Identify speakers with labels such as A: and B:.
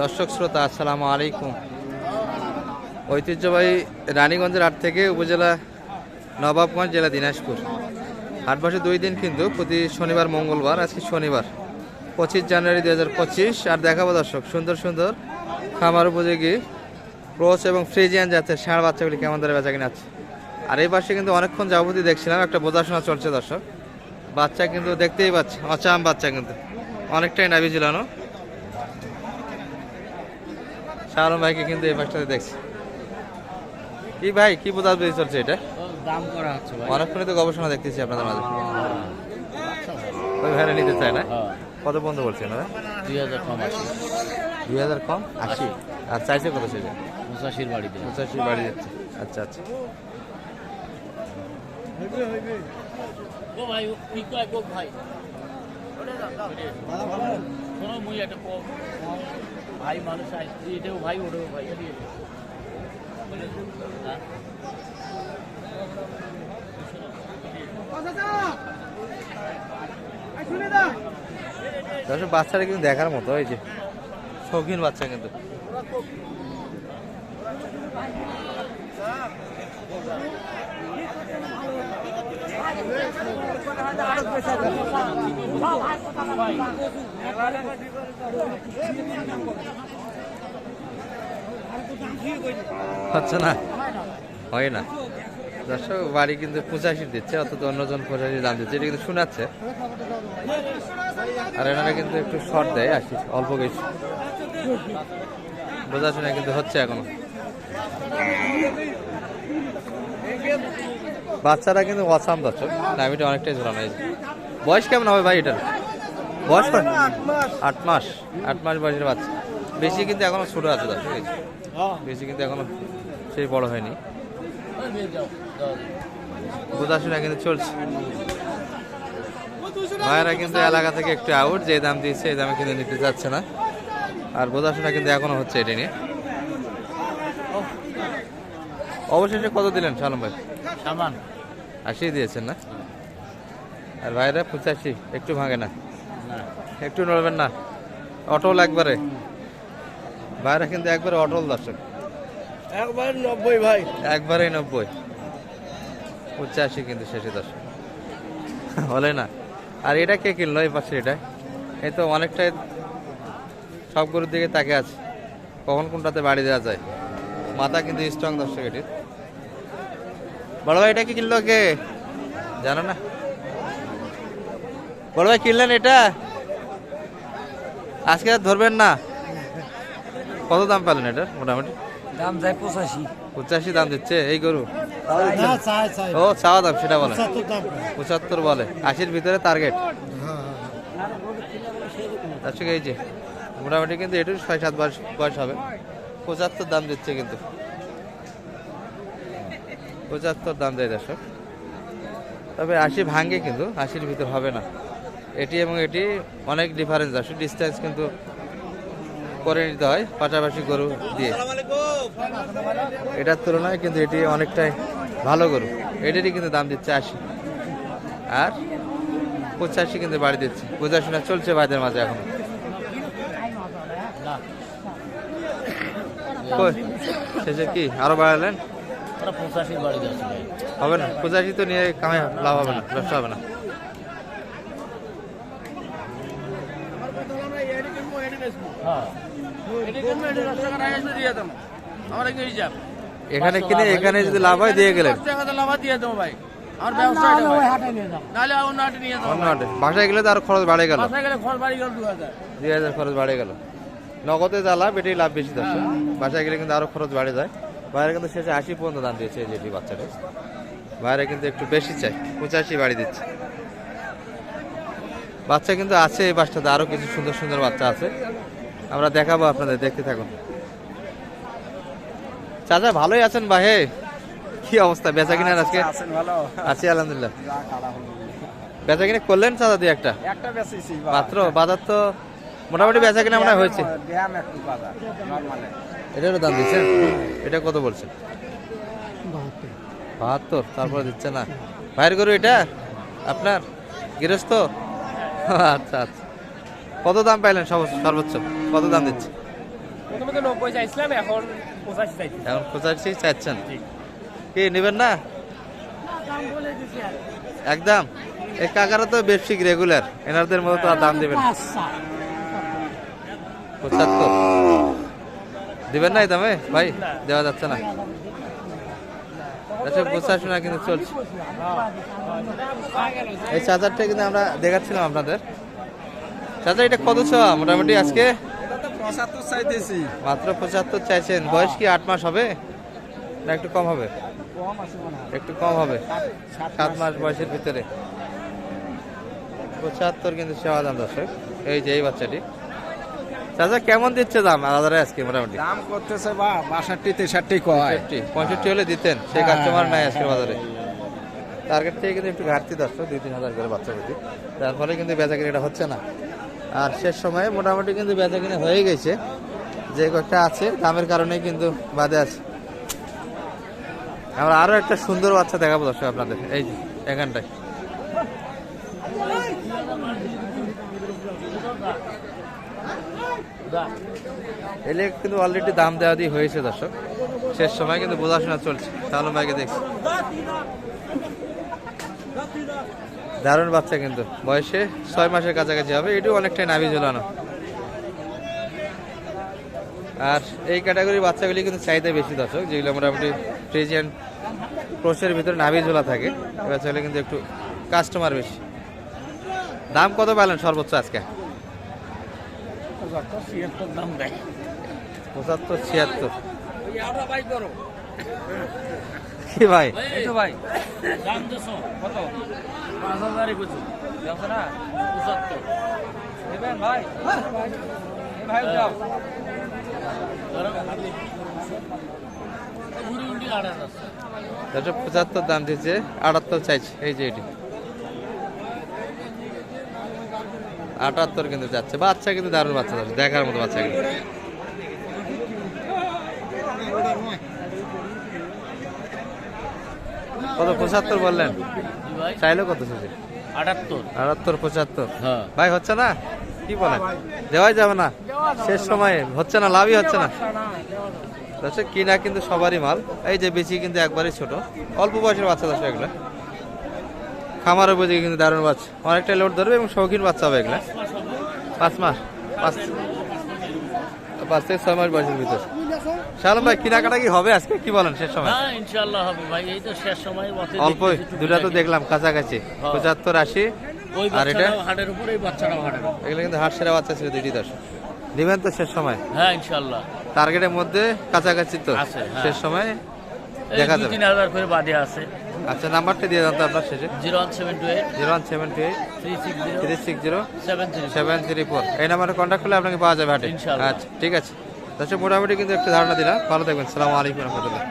A: দর্শক শ্রোতা, আসসালামু আলাইকুম। ঐতিহ্যবাহী রানীগঞ্জের হাট থেকে উপজেলা নবাবগঞ্জ, জেলা দিনাজপুর। হাট বসে দুই দিন কিন্তু, প্রতি শনিবার, মঙ্গলবার, আজকে শনিবার, পঁচিশ জানুয়ারি দু হাজার পঁচিশ। আর দেখাবো দর্শক, সুন্দর সুন্দর খামার উপযোগী, ক্রোচ এবং ফ্রিজিয়ান জাতের ষাঁড় বাচ্চাগুলি কেমন ধরে বেচা কিনা আছে। আর এই পাশে কিন্তু অনেকক্ষণ যাবতীয় দেখছিলাম, একটা বোঝাশোনা চলছে দর্শক। বাচ্চা কিন্তু দেখতেই পাচ্ছি অচাম বাচ্চা কিন্তু, অনেকটাই নাবি ঝুলানো শাহরুম ভাইকে কিন্তু এই পাশটাতে দেখছি। কি ভাই কি বোঝা বুঝি চলছে এটা?
B: দাম করা হচ্ছে ভাই।
A: অনেকক্ষণই তো গবেষণা দেখতেছি আপনাদের মাঝে। ওই ভাইরা নিতে চায় না?
B: হ্যাঁ।
A: কত বন্ধু বলছেন ওরা
B: দুই হাজার কম আছে
A: দুই হাজার কম আশি? আর চাইছে কত সেটা?
B: পঁচাশির বাড়িতে।
A: পঁচাশি বাড়ি যাচ্ছে। আচ্ছা আচ্ছা।
B: ও ভাই ভাই? ভাই মানুষ আসছে এটাও ভাই ওটাও ভাই হ্যাঁ?
A: বাচ্চারা কিন্তু দেখার মতো হয়েছে যে। শৌখিন বাচ্চা কিন্তু। হচ্ছে না, হয় না। দর্শক, বাড়ি কিন্তু পঁচাশি দিচ্ছে, অথচ অন্যজন পঁচাশি দাম দিচ্ছে। এটা কিন্তু শোনাচ্ছে। আর এনারা কিন্তু একটু শর্ট দেয়, আসি, অল্প কিছু। বোঝাশোনা কিন্তু হচ্ছে এখনও। বাচ্চারা কিন্তু অসাম দর্শক নামিটা অনেকটাই ঝোলানো বয়স কেমন হবে ভাই এটার? বয়স? আট মাস। আট মাস বয়সের বাচ্চা। বেশি কিন্তু এখনও ছোট আছে দর্শক। বেশি কিন্তু এখনও সেই বড় হয়নি। বোঝাশোনা কিন্তু চলছে। ভাইয়েরা কিন্তু এলাকা থেকে একটু আউট যে দাম দিয়েছে, এই দামে কিন্তু নিতে চাচ্ছে না। আর বোঝাশোনা কিন্তু এখনও হচ্ছে এটি নিয়ে। অবশেষে কত দিলেন সালম ভাই?
B: সামান
A: আশি দিয়েছেন না? আর ভাইরা পঁচাশি একটু ভাঙে না।
B: না।
A: একটু নড়বেন না। অটল একবারে। ভাইরা কিন্তু একবারে অটল দর্শক।
C: একবার নব্বই ভাই।
A: একবারেই নব্বই। পঁচাশি কিন্তু শেষে দশ হলে না। আর এটা কে কিনলো এই পাশে এটা? এই তো অনেকটাই সব গরুর দিকে তাকে আছে। কখন কোনটাতে বাড়ি দেওয়া যায়? মাথা কিন্তু স্ট্রং দর্শক এটির। বড় ভাই এটা কি কিনলো কে জানো না। বড় ভাই কিনলেন এটা? আজকে আর ধরবেন না। কত দাম পেলেন এটার মোটামুটি?
C: দাম যায় পঁচাশি।
A: পঁচাশি দাম দিচ্ছে এই গরু?
C: না চাই চাই।
A: ও চাওয়া দাম সেটা বলে।
C: পঁচাত্তর
A: বলে। আশির ভিতরে টার্গেট আচ্ছা এই যে মোটামুটি কিন্তু একটু ছয় সাত বয়স বয়স হবে। পঁচাত্তর দাম দিচ্ছে কিন্তু। পঁচাত্তর দাম দেয় দর্শক। তবে আশি ভাঙ্গে কিন্তু আশির ভিতর হবে না। এটি এবং এটি অনেক ডিফারেন্স আসে ডিস্টেন্স কিন্তু করে নিতে হয় পাশাপাশি গরু দিয়ে। এটার তুলনায় কিন্তু এটি অনেকটাই ভালো গরু। এটারই কিন্তু দাম দিচ্ছে আশি। আর পঁচাশি কিন্তু বাড়ি দিচ্ছে। বোঝাশোনা চলছে বাইদের মাঝে এখন। শেষে কি? আরও বাড়ালেন?
B: ওরা পঁচাশির বাড়িতে আছে ভাই
A: হবে না পঁচাশি তো নিয়ে কামাই লাভ হবে না ব্যবসা হবে না।
B: হ্যাঁ।
A: এখানে কিনে এখানে যদি লাভ হয় দিয়ে গেলেন।
D: দশ টাকা তো লাভা দিয়ে দেবো ভাই। আমার ব্যবসা নাহলে অন্য হাটে নিয়ে যাব
A: অন্য হাটে। বাসায় গেলে তো আরও খরচ বাড়ে গেল।
D: বাসায় গেলে খরচ বাড়ি গেল দু হাজার
A: দুই হাজার খরচ বাড়ে গেল। নগদে যা লাভ এটাই লাভ বেশি দশ বাসায় গেলে কিন্তু আরও খরচ বাড়ে যায়। বাইরে কিন্তু শেষে আশি পর্যন্ত দাম দিয়েছে এই যেটি বাচ্চাটা বাইরে কিন্তু একটু বেশি চাই পঁচাশি বাড়ি দিচ্ছে। বাচ্চা কিন্তু আছে এই বাসটাতে আরও কিছু সুন্দর সুন্দর বাচ্চা আছে। আমরা দেখাবো আপনাদের দেখতে থাকুন। চাচা ভালোই আছেন ভাই? কি অবস্থা? বেচা কিনার আজকে? আছি আলহামদুলিল্লাহ। বেচা কিনে করলেন চাচা দিয়ে একটা?
C: একটা
A: মাত্র? বাজার। তো মোটামুটি বেচা কিনা মনে হয়েছে। এটারও দাম দিচ্ছেন? এটা কত বলছেন? বাহাত্তর। তারপরে দিচ্ছে না। ভাইয়ের গরু এটা? আপনার? গৃহস্থ? আচ্ছা আচ্ছা। কত দাম পাইলেন সর্ব- সর্বোচ্চ? কত দাম দিচ্ছে?
C: এখন পঁচাশি চাইছি
A: এখন পঁচাশি চাচ্ছেন কি নেবেন না? একদম? এই কাকারা তো ব্যবসায়িক রেগুলার। এনারদের মতো তো আর দাম দেবেন পঁচাত্তর। দিবেন না এই দামে ভাই, দেওয়া যাচ্ছে না। আচ্ছা পঁচাশি না কিন্তু চলছে। এই চার্জারটা কিন্তু আমরা দেখাচ্ছিলাম আপনাদের। চার্জার এটা কত ছ? মোটামুটি আজকে?
C: পঁচাত্তর চাইতেছি
A: মাত্র পঁচাত্তর চাইছেন। বয়স কি আট মাস হবে? না, একটু কম হবে? একটু কম হবে। সাত মাস বয়সের ভিতরে। পঁচাত্তর কিন্তু সেবা দাম, দর্শক। এই যে, এই বাচ্চাটি। চাচা কেমন দিচ্ছে দাম বাজারে আজকে মোটামুটি?
C: দাম করতেছে বা বাষট্টি তেষট্টি কয়?
A: পঁয়ষট্টি হলে দিতেন সেই কাস্টমার নাই আজকের বাজারে। টার্গেট থেকে কিন্তু একটু ঘাটতি দর্শক দুই তিন হাজার করে বাচ্চা প্রতি তার ফলে কিন্তু বেচা কিনাটা হচ্ছে না। আর শেষ সময়ে মোটামুটি কিন্তু বেচা কিনে হয়ে গেছে। যে কয়েকটা আছে দামের কারণে কিন্তু বাদে আছে। আমরা আরও একটা সুন্দর বাচ্চা দেখাবো দর্শক আপনাদের এই যে এখানটায়। এলে কিন্তু অলরেডি দাম দেওয়া দিয়ে হয়েছে দর্শক। শেষ সময় কিন্তু বোঝাশোনা চলছে। তাহলে ভাইকে দেখছি। দারুণ বাচ্চা কিন্তু। বয়সে ছয় মাসের কাছাকাছি হবে। এটিও অনেকটাই নাভি ঝোলানো। আর এই ক্যাটাগরির বাচ্চাগুলি কিন্তু চাহিদা বেশি দর্শক, যেগুলো মোটামুটি প্রেজেন্ট ক্রোশের ভিতরে নাভি ঝোলা থাকে। এই বাচ্চাগুলি কিন্তু একটু কাস্টমার বেশি। দাম কত পেলেন সর্বোচ্চ আজকে?
B: পঁচাত্তর ছিয়াত্তর দাম দেয়।
A: পঁচাত্তর ছিয়াত্তর। কি ভাই?
C: তো ভাই
B: দাম দেশো
C: কত?
B: পাঁচ হাজারই কিছু
C: দেখো না?
B: পঁচাত্তর।
C: নেবেন ভাই? ভাই যাও।
B: ঘুরি উন্ডি আট হাজার
A: একশো পঁচাত্তর দাম দিচ্ছে আটাত্তর চাইছে এই যে এটি। আটাত্তর কিন্তু যাচ্ছে। বাচ্চা কিন্তু দারুণ বাচ্চা যাচ্ছে দেখার মতো বাচ্চা কিন্তু। কত পঁচাত্তর বললেন? চাইলো কত শেষে?
B: আটাত্তর।
A: আটাত্তর পঁচাত্তর।
B: হ্যাঁ।
A: ভাই হচ্ছে না? কি বলেন? দেওয়াই যাবে না। শেষ সময়ে হচ্ছে না লাভই হচ্ছে না। দর্শক কিনা কিন্তু সবারই মাল। এই যে বেশি কিন্তু একবারই ছোট। অল্প বয়সের বাচ্চা দর্শক এগুলো। খামারের বুঝে কিন্তু দারুণ বাচ্চা। অনেকটা লোড ধরবে এবং শৌখিন বাচ্চা হবে এগুলো। পাঁচ মাস পাঁচ পাঁচ থেকে ছয় মাস বয়সের ভিতর। শালম ভাই কেনাকাটা কি হবে আজকে? কি বলেন শেষ সময়?
B: ইনশাল্লাহ হবে ভাই এই তো শেষ সময়
A: অল্প দুটা তো দেখলাম কাছাকাছি। পঁচাত্তর আশি। আর এটা?
B: হাটের উপর এই হাটের
A: এগুলো কিন্তু হাট সেরা বাচ্চা ছিল দুইটি দশ। নেবেন তো শেষ সময়?
B: হ্যাঁ ইনশাল্লাহ
A: টার্গেটের মধ্যে কাছাকাছি তো।
B: হ্যাঁ।
A: শেষ সময় দেখা যাবে।
B: তিন হাজার করে বাদে আছে।
A: আচ্ছা নাম্বারটা দিয়ে দেন তো আপনার শেষে।
B: Zero one seven two eight.
A: Zero one seven two eight.
B: Three six zero.
A: Three six zero.
B: Seven three
A: seven three four. এই নাম্বারে কন্ট্যাক্ট করলে আপনাকে পাওয়া যাবে হাটে। আচ্ছা ঠিক আছে। তাছাড়া মোটামুটি কিন্তু একটা ধারণা দিলাম। ভালো থাকবেন। সালামু আলাইকুম রহমতুল্লাহ।